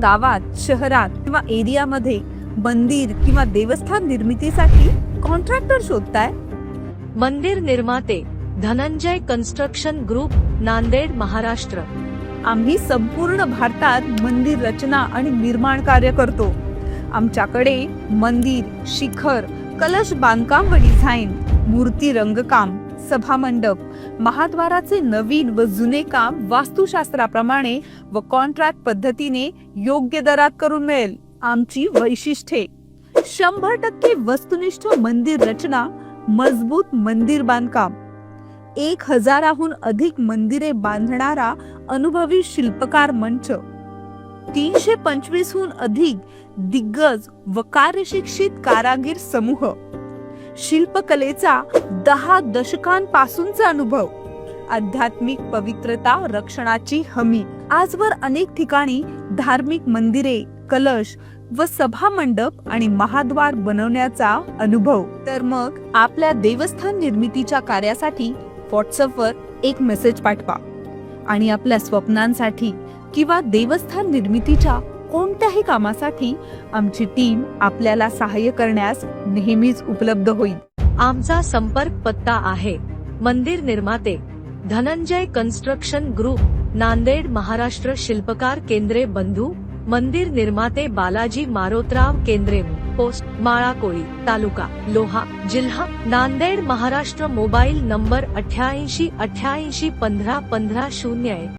गावात शहरात किंवा एरियामध्ये मंदिर किंवा देवस्थान निर्मितीसाठी कॉन्ट्रॅक्टर शोधताय? मंदिर निर्माते धनंजय कन्स्ट्रक्शन ग्रुप नांदेड महाराष्ट्र. आम्ही संपूर्ण भारतात मंदिर रचना आणि निर्माण कार्य करतो. आमच्याकडे मंदिर शिखर कलश बांधकाम व डिझाईन मूर्ती रंगकाम सभामंडप. महाद्वाराचे नवीन व जुने काम वास्तुशास्त्राप्रमाणे व कॉन्ट्रॅक्ट पद्धतीने योग्य दरात करून मिळेल आमची वैशिष्ट्ये. शंभर टक्के वस्तुनिष्ठ मंदिर रचना मजबूत मंदिर बांधकाम. एक हजाराहून अधिक मंदिरे बांधणारा अनुभवी शिल्पकार मंच. तीनशे पंचवीसहून अधिक दिग्गज व कार्यशिक्षित कारागीर समूह. शिल्पकलेचा दहा दशकांपासूनचा अनुभव. आध्यात्मिक पवित्रता रक्षणाची हमी. आजवर अनेक ठिकाणी धार्मिक मंदिरे कलश व सभा मंडप आणि महाद्वार बनवण्याचा अनुभव. तर मग आपल्या देवस्थान निर्मितीच्या कार्यासाठी व्हॉट्सअपवर एक मेसेज पाठवा. आणि आपल्या स्वप्नांसाठी किंवा देवस्थान निर्मितीच्या कोणत्याही कामासाठी आमची टीम आपल्याला सहाय्य करण्यास नेहमीच उपलब्ध होईल. आमचा संपर्क पत्ता आहे. मंदिर निर्माते धनंजय कन्स्ट्रक्शन ग्रुप नांदेड महाराष्ट्र शिल्पकार केंद्रे बंधू मंदिर निर्माते बालाजी मारोतराव केंद्रे पोस्ट माळाकोळी तालुका लोहा जिल्हा नांदेड महाराष्ट्र मोबाईल नंबर अठ्याऐंशी अठ्याऐंशी पंधरा पंधरा शून्य